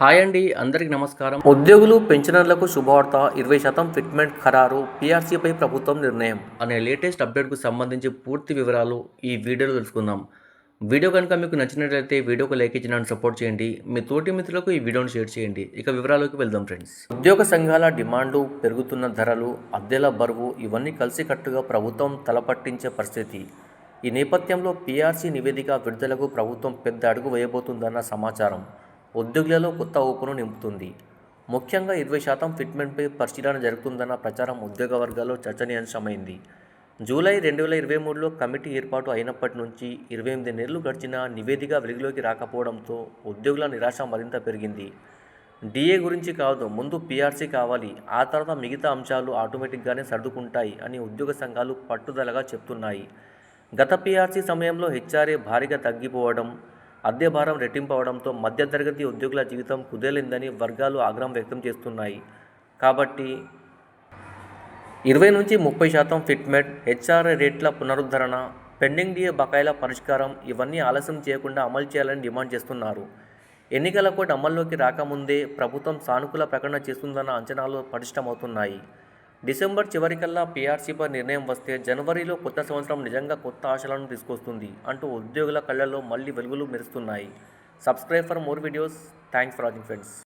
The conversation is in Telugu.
హాయ్ అండి అందరికీ నమస్కారం. ఉద్యోగులు పెన్షనర్లకు శుభవార్త. ఇరవై శాతం ఫిట్మెంట్ ఖరారు పీఆర్సీపై ప్రభుత్వం నిర్ణయం అనే లేటెస్ట్ అప్డేట్కు సంబంధించి పూర్తి వివరాలు ఈ వీడియోలో తెలుసుకుందాం. వీడియో కనుక మీకు నచ్చినట్లయితే వీడియోకు లైక్ ఇచ్చి నన్ను సపోర్ట్ చేయండి. మీ తోటి మిత్రులకు ఈ వీడియోను షేర్ చేయండి. ఇక వివరాలకు వెళ్దాం ఫ్రెండ్స్. ఉద్యోగ సంఘాల డిమాండ్లు పెరుగుతున్న ధరలు అద్దెల బరువు ఇవన్నీ కలిసికట్టుగా ప్రభుత్వం తలపట్టించే పరిస్థితి. ఈ నేపథ్యంలో పీఆర్సీ నివేదిక విడుదలకు ప్రభుత్వం పెద్ద అడుగు వేయబోతుందన్న సమాచారం. ఉద్యోగులలో కొత్త ఊపును నింపుతుంది. ముఖ్యంగా ఇరవై శాతం ఫిట్మెంట్పై పరిశీలన జరుగుతుందన్న ప్రచారం ఉద్యోగ వర్గాల్లో చర్చనీయాంశమైంది. జూలై రెండు వేల ఇరవై మూడులో కమిటీ ఏర్పాటు అయినప్పటి నుంచి ఇరవై ఎనిమిది నెలలు గడిచినా నివేదిక వెలుగులోకి రాకపోవడంతో ఉద్యోగుల నిరాశ మరింత పెరిగింది. డిఏ గురించి కాదు ముందు పీఆర్సీ కావాలి ఆ తర్వాత మిగతా అంశాలు ఆటోమేటిక్గానే సర్దుకుంటాయి అని ఉద్యోగ సంఘాలు పట్టుదలగా చెప్తున్నాయి. గత పీఆర్సీ సమయంలో హెచ్ఆర్ఏ భారీగా తగ్గిపోవడం అద్దె భారం రెట్టింపవడంతో మధ్యతరగతి ఉద్యోగుల జీవితం కుదేలిందని వర్గాలు ఆగ్రహం వ్యక్తం చేస్తున్నాయి. కాబట్టి ఇరవై నుంచి ముప్పై శాతం ఫిట్మెంట్ హెచ్ఆర్ఏ రేట్ల పునరుద్ధరణ పెండింగ్ డిఏ బకాయిల పరిష్కారం ఇవన్నీ ఆలస్యం చేయకుండా అమలు చేయాలని డిమాండ్ చేస్తున్నారు. ఎన్నికల కోడ్ అమల్లోకి రాకముందే ప్రభుత్వం సానుకూల ప్రకటన చేస్తుందన్న అంచనాలు పటిష్టమవుతున్నాయి. డిసెంబర్ చివరికల్లా పీఆర్సీపై నిర్ణయం వస్తే జనవరిలో కొత్త సంవత్సరం నిజంగా కొత్త ఆశలను తీసుకొస్తుంది అంటూ ఉద్యోగుల కళ్ళల్లో మళ్ళీ వెలుగులు మెరుస్తున్నాయి. Subscribe for more videos. Thanks for watching friends.